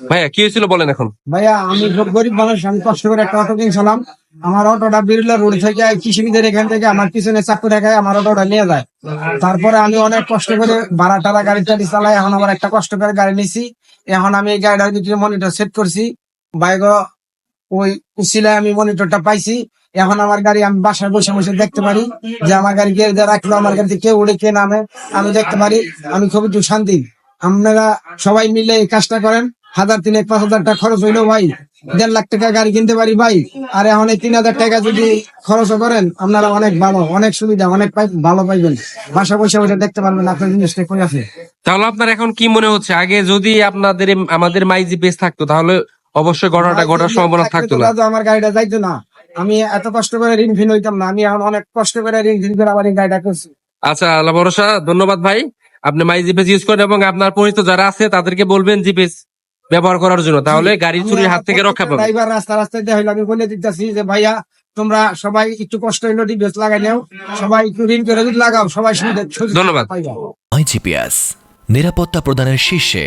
ভাইয়া, কি হয়েছিল বলেন এখন? ভাইয়া, আমি খুব গরিব মানুষ, আমি কষ্ট করে একটা অটো কিনছিলাম। আমার অটোটা বিরলা রোড থেকে কৃষিবিদের এখান থেকে আমার পিছনে চাকু দেখায় আমার অটোটা নিয়ে যায়। তারপরে আমি অনেক কষ্ট করে ভাড়া টাড়া গাড়ি টাড়ি চালাই, এখন আমার একটা কষ্ট করে গাড়ি নিছি। এখন আমি এই গাড়িটার ভিতরে মনিটর সেট করছি। বাইক ওই উচিলায় আমি মনিটরটা পাইছি। এখন আমার গাড়ি আমি বাসায় বসে বসে দেখতে পারি যে আমার গাড়ি কে রাখল, আমার গাড়িতে কে উড়ে, কে নামে, আমি দেখতে পারি। আমি খুবই শান্তি আপনারা সবাই মিলে এই কাজটা করেন। হাজার তিনেক পাঁচ হাজার টাকা খরচ হইল ভাই। দেড় লাখ টাকা গাড়ি কিনতে পারি ভাই। আর এখন এই তিন হাজার টাকা যদি খরচ করেন আপনারা অনেক ভালো অনেক সুবিধা অনেক ভালো পাইবেন। বাসা বসে বসে দেখতে পারবেন আপনার জিনিসটা কই আছে। তাহলে আপনার এখন কি মনে হচ্ছে? আগে যদি আপনাদের আমাদের মাইজি পেজ থাকতো তাহলে অবশ্যই ঘটনাটা ঘটার সম্ভাবনা থাকতো না? আমার গাড়িটা যাইতো না। আমি এত কষ্ট করে ঋণ ফিন হইতাম না। আমি এখন অনেক কষ্ট করে ঋণ ফিন করে আবার গাড়িটা করছি আচ্ছা আল্লাহ ভরসা ধন্যবাদ ভাই। আপনি মাই জিপেস ইউজ করেন এবং আপনার পরিচিত যারা আছে তাদেরকে বলবেন জিপেস ব্যবহার করার জন্য তাহলে গাড়ি চুরির হাত থেকে রক্ষা পাবে। ড্রাইভার রাস্তা রাস্তায় হইল আমি বলে দিতেছি যে ভাইয়া তোমরা সবাই একটু কষ্ট হইল ডিবেস লাগাই নাও। সবাই একটু ঋণ করে যদি লাগাও সবাই সুবিধা ধন্যবাদ। পাইবা। আইজিপিএস নিরাপত্তা প্রদানের শীর্ষে